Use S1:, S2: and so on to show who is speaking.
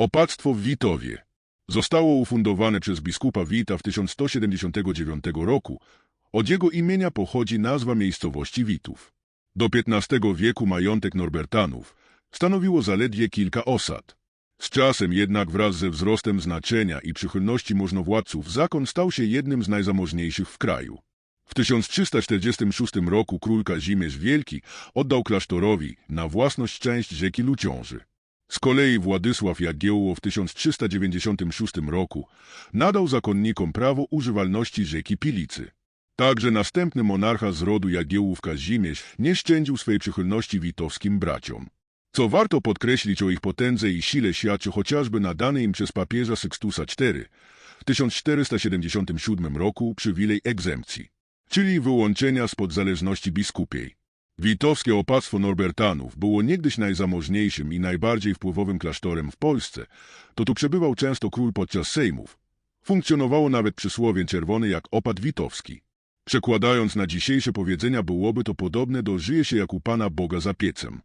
S1: Opactwo w Witowie zostało ufundowane przez biskupa Wita w 1179 roku. Od jego imienia pochodzi nazwa miejscowości Witów. Do XV wieku majątek Norbertanów stanowiło zaledwie kilka osad. Z czasem jednak wraz ze wzrostem znaczenia i przychylności możnowładców zakon stał się jednym z najzamożniejszych w kraju. W 1346 roku król Kazimierz Wielki oddał klasztorowi na własność część rzeki Luciąży. Z kolei Władysław Jagiełło w 1396 roku nadał zakonnikom prawo używalności rzeki Pilicy. Także następny monarcha z rodu Jagiełłów Kazimierz nie szczędził swej przychylności witowskim braciom. Co warto podkreślić o ich potędze i sile świadczy chociażby nadany im przez papieża Sextusa IV w 1477 roku przywilej egzempcji, czyli wyłączenia spod zależności biskupiej. Witowskie opactwo Norbertanów było niegdyś najzamożniejszym i najbardziej wpływowym klasztorem w Polsce. To tu przebywał często król podczas sejmów. Funkcjonowało nawet przysłowie czerwone jak opat witowski. Przekładając na dzisiejsze powiedzenia byłoby to podobne do żyje się jak u Pana Boga za piecem.